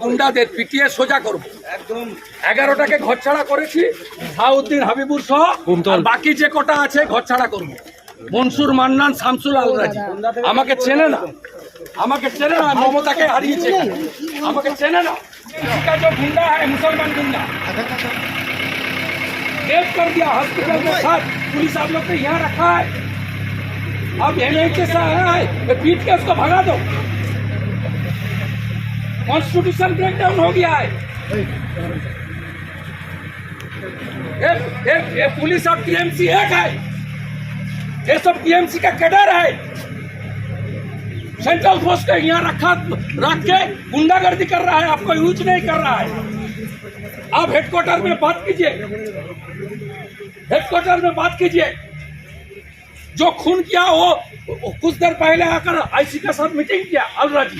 গুন্ডাদের পিটিয়ে সোজা করব একদম এগারোটাকে ঘর ছাড়া করেছি সাউদ্দিন হাবিবুর সহ আর বাকি যে কটা আছে ঘর ছাড়া করবো মনসুর মান্নান শামসুল আলরাজি আমাকে চেনে না আমাকে চেনে না মমতাকে হারিয়েছে আমাকে চেনে না इसका जो गुंडा है मुसलमान गुंडा रेप कर दिया हॉस्पिटल के साथ पुलिस आप लोग को यहाँ रखा है अब एम कैसा है ये पीट के उसको भगा दो constitution break down हो गया है। ये, ये, ये पुलिस अब टीएमसी एक है। ये सब टीएमसी का कैडर है। सेंट्रल फोर्स को यहाँ रखा रख के गुंडागर्दी कर रहा है आपको यूज़ नहीं कर रहा है। आप हेडक्वार्टर में बात कीजिए। हेडक्वार्टर में बात कीजिए। जो खून किया वो, कुछ देर पहले आकर आईसी के साथ मीटिंग किया अलरा जी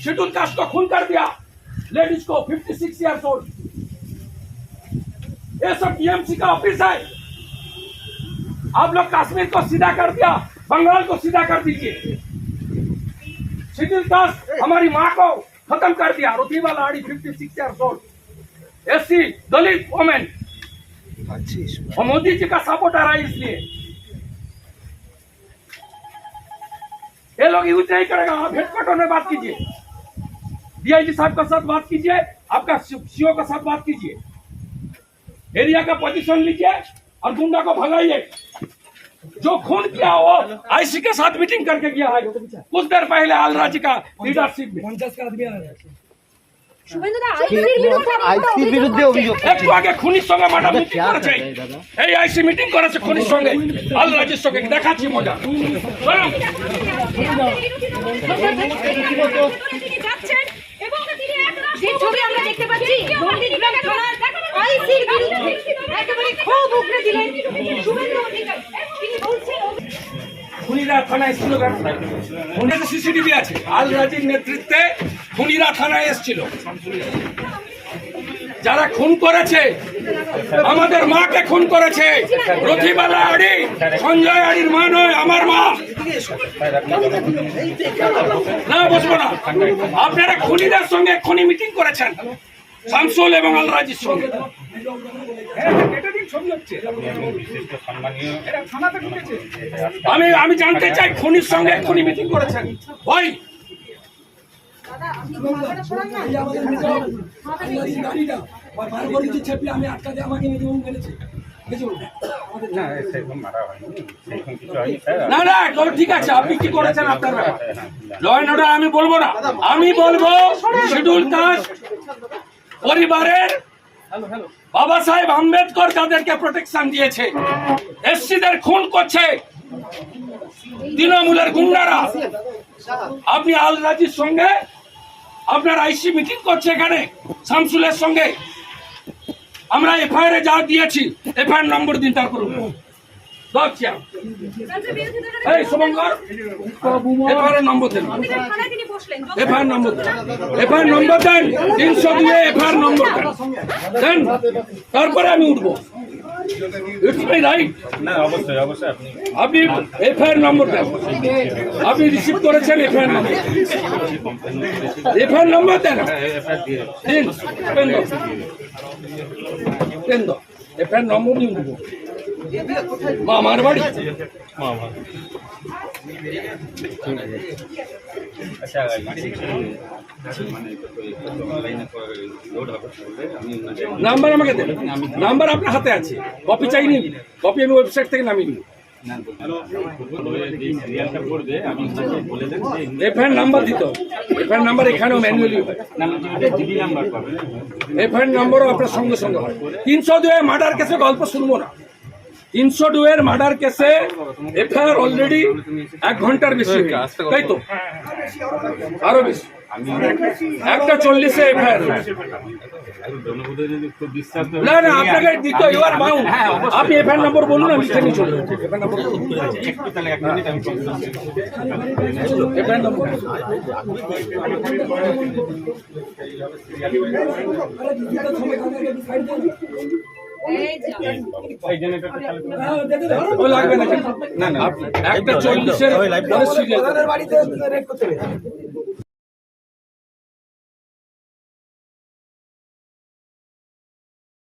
शेड्यूल कास्ट को खून कर दिया। लेडीज़ को 56 इयर्स ओल्ड ये सब टीएमसी का ऑफ़िस है। आप लोग कश्मीर को सीधा कर दिया, बंगाल को सीधा कर दीजिए। शेड्यूल कास्ट हमारी माँ को खत्म कर दिया। Rutiba Ladi 56 six years old SC Dalit women और मोदी जी का सपोर्टर है इसलिए। ये लोग यूज़ नहीं करेगा, आप हेडक्वार्टर में बात कीजिए। डीआईजी साहब के साथ बात कीजिए आपका सीओ के साथ बात कीजिए एरिया का पोजीशन लीजिए और गुंडा को भगाइए जो खून किया वो आईसी के साथ मीटिंग करके गया है कुछ देर पहले आलराजी का लीडरशिप में पंचायत का आदमी আইসির বিরুদ্ধে অভিযোগ একটু আগে খুনির সঙ্গে ম্যাডাম মিটিং করেছে এই আইসি মিটিং করেছে খুনির সঙ্গে আলরাজির সঙ্গে দেখাচ্ছি মজা শোনো। সিসিটিভি আছে। নেতৃত্বে থানায় এসেছিল। যারা খুন করেছে, আমাদের মাকে খুন করেছে। রথিবালা আড়ি, সঞ্জয় আড়ির মা নয়, আমার মা। না, বসবো না। আপনারা খুনিদের সঙ্গে খুনি মিটিং করেছেন। শামসুল এবং আল রাজির সঙ্গে। আমি আমি জানতে চাই খনির সঙ্গে খুনি মিটিং করেছেন। ওই। আমি আমাকে মেরেছে না ঠিক আছে আপনি কি করেছেন আপনার ব্যাপার? ল অ্যান্ড অর্ডার আমি বলব না। আমি বলব শিডিউল কাস্ট পরিবারের বাবা সাহেব আম্বেদকর তাদেরকে প্রোটেকশন দিয়েছে। এসসিদের খুন করছে তৃণমূলের গুন্ডারা। আপনি আল রাজির সঙ্গে আপনার আইসি মিটিং করছে এখানে শামসুলের সঙ্গে। আমরা এফআইআর যা দিয়েছি এফআইআর নম্বর দিন তারপর দশ এই শুভঙ্কর এফআইআর নম্বর দেন। এফআইআর নম্বর দেন। এফআইআর নম্বর দেন। তিনশো দুয়ে এফআইআর নম্বর দেন। তারপরে আমি উঠবো। আপনি এফআইআর নম্বর দেন। আপনি রিসিভ করেছেন এফআইআর নম্বর। এফআইআর নম্বর দেন। এফআইআর নম্বর দিন দেবো মা আমার বাড়ি? আচ্ছা আমি ওনাকে নাম্বার আমাকে দেন নাম্বার আপনার হাতে আছে। কপি চাইনি কপি আমি ওয়েবসাইট থেকে নামিয়ে নিই এফআইআর নাম্বার দিতে এফআইআর নাম্বার এখানেও ম্যানুয়ালি হয় এফআইআর নাম্বারও আপনার সঙ্গে সঙ্গে হয় তিনশো দুয়ে মার্ডার কেসে গল্প শুনব না। তিনশো দুয়ের মার্ডার কেসে এফআইআর অলরেডি এক ঘণ্টার বেশি হয়ে তাই তো? আরও বেশি। একটা চল্লিশে এফআইআর না না আপনাকে দিতে ইউ আর বাউন্ড আপনি এফআইআর নম্বর বলুন আমি চলে এক মিনিট আমি এফআইআর নম্বর এই জেনারেটরটা চালু লাগবে না না না। একটা চল্লিশের পরে সিরিয়াল বাড়িতে রেট করতে